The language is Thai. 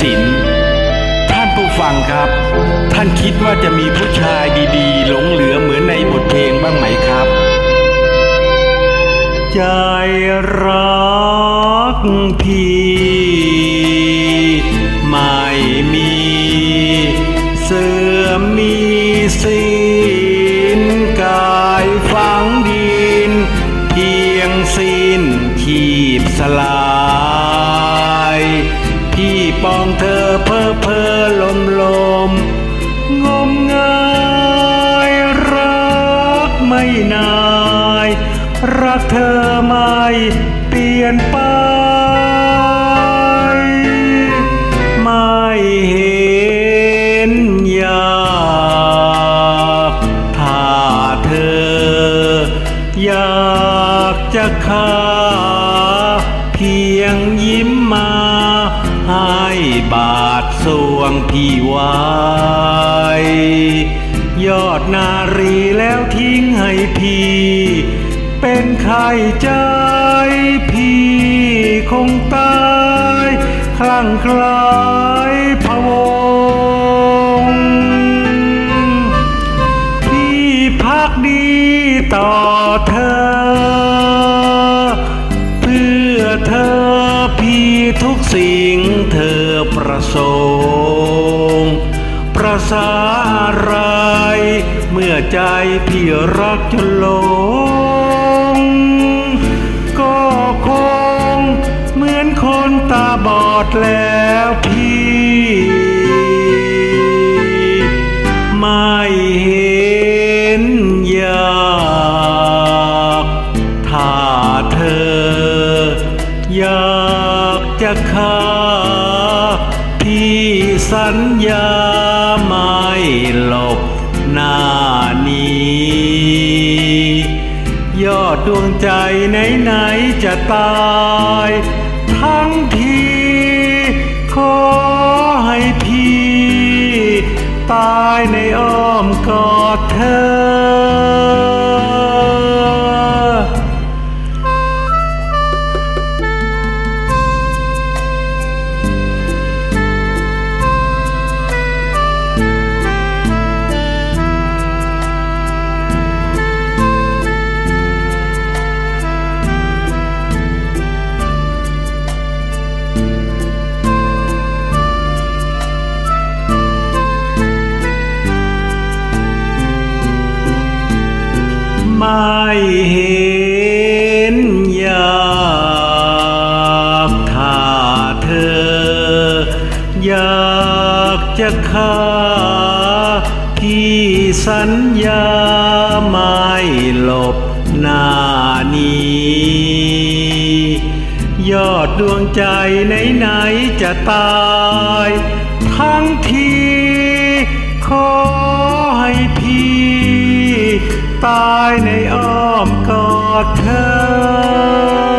สินท่านผู้ฟังครับ ท่านคิดว่าจะมีผู้ชายดีๆ หลงเหลือเหมือนในบทเพลงบ้างไหมครับ ใจรักพี่ไม่มีเสื่อมมีสิ้นกายฝังดิน เพียงสิ้นขีบสลาย ปองเธอเพ้อเพ้อลมลมงมงายรักไม่นาย รักเธอไม่เปลี่ยนไป ไม่เห็นอยากถ้าเธอ อยากจะฆ่า บาทสวงพี่ไว้ยอดนารีแล้วทิ้งให้พี่ เป็นไข้ใจพี่คงตายคลั่งคลายพะวง พี่พักดีต่อเธอ ประสงค์ประสาอะไรเมื่อใจพี่รักจนหลง ก็คงเหมือนคนตาบอดแล้วพี่ ไม่เห็นอยากถ้าเธอ อยากจะฆ่า พี่สัญญาไม่หลบหน้านี้ ยอดดวงใจไหนๆจะตาย ทั้งทีขอให้พี่ ตายในอ้อมกอดเธอ ไม่เห็นอยากถ้าเธอ อยากจะฆ่าพี่สัญญาไม่หลบหน้านี้ยอดดวงใจไหนๆจะตาย ทั้งทีขอให้พ ตายในอ้อมกอดเธอ